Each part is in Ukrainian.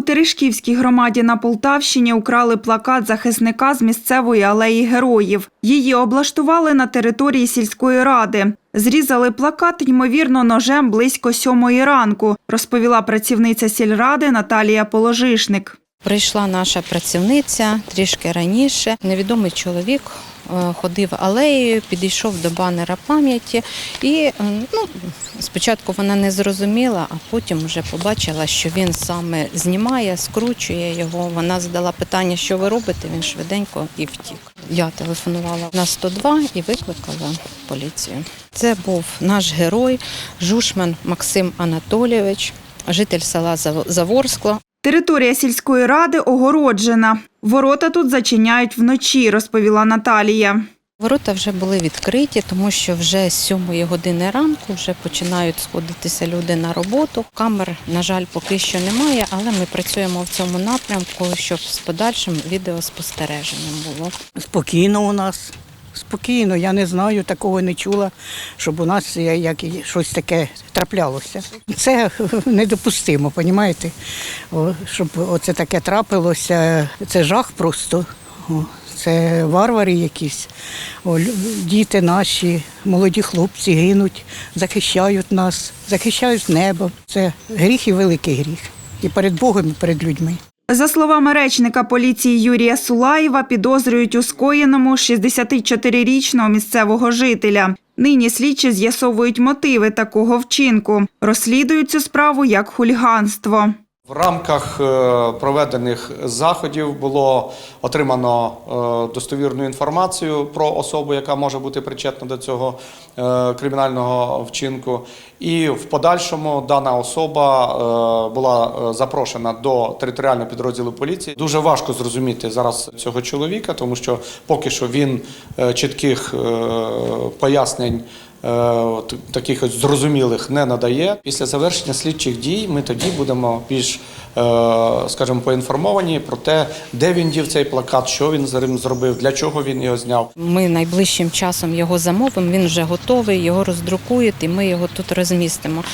У Терешківській громаді на Полтавщині украли плакат захисника з місцевої алеї героїв. Її облаштували на території сільської ради. Зрізали плакат, ймовірно, ножем близько сьомої ранку, розповіла працівниця сільради Наталія Положишник. Прийшла наша працівниця трішки раніше. Невідомий чоловік е, ходив алеєю, підійшов до банера пам'яті, і е, ну, спочатку вона не зрозуміла, а потім вже побачила, що він саме знімає, скручує його. Вона задала питання, що ви робите. Він швиденько і втік. Я телефонувала на 102 і викликала поліцію. Це був наш герой Жушман Максим Анатолійович, житель села Зав- Заворскло. Територія сільської ради огороджена. Ворота тут зачиняють вночі, розповіла Наталія. Ворота вже були відкриті, тому що вже з 7 години ранку вже починають сходитися люди на роботу. Камер, на жаль, поки що немає, але ми працюємо в цьому напрямку, щоб з подальшим відеоспостереженням було. Спокійно у нас. Спокійно, я не знаю, такого не чула, щоб у нас як щось таке траплялося. Це недопустимо, розумієте? Щоб оце таке трапилося, це жах просто. Це варвари якісь. Діти наші, молоді хлопці гинуть, захищають нас, захищають небо. Це гріх і великий гріх. І перед Богом, і перед людьми. За словами речника поліції Юрія Сулаєва, підозрюють у скоєному 64-річного місцевого жителя. Нині слідчі з'ясовують мотиви такого вчинку. Розслідують цю справу як хуліганство. В рамках е, проведених заходів було отримано е, достовірну інформацію про особу, яка може бути причетна до цього е, кримінального вчинку. І в подальшому дана особа була запрошена до територіального підрозділу поліції. Дуже важко зрозуміти зараз цього чоловіка, тому що поки що він чітких пояснень. Е, от Таких ось зрозумілих не надає. Після завершення слідчих дій ми тоді будемо більш, е, скажімо, поінформовані про те, де він дів цей плакат, що він з ним зробив, для чого він його зняв. Ми найближчим часом його замовимо, він вже готовий, його роздрукують і ми його тут розмістимо.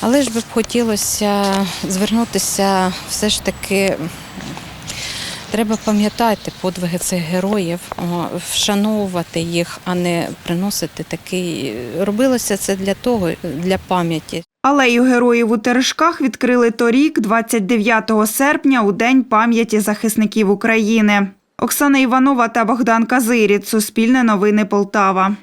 Але ж би б хотілося звернутися все ж таки. Треба пам'ятати подвиги цих героїв, вшановувати їх, а не приносити такий. Робилося це для того, для пам'яті. Алею героїв у Терешках відкрили торік, 29 серпня, у День пам'яті захисників України. Оксана Іванова та Богдан Казиріт. Суспільне новини Полтава.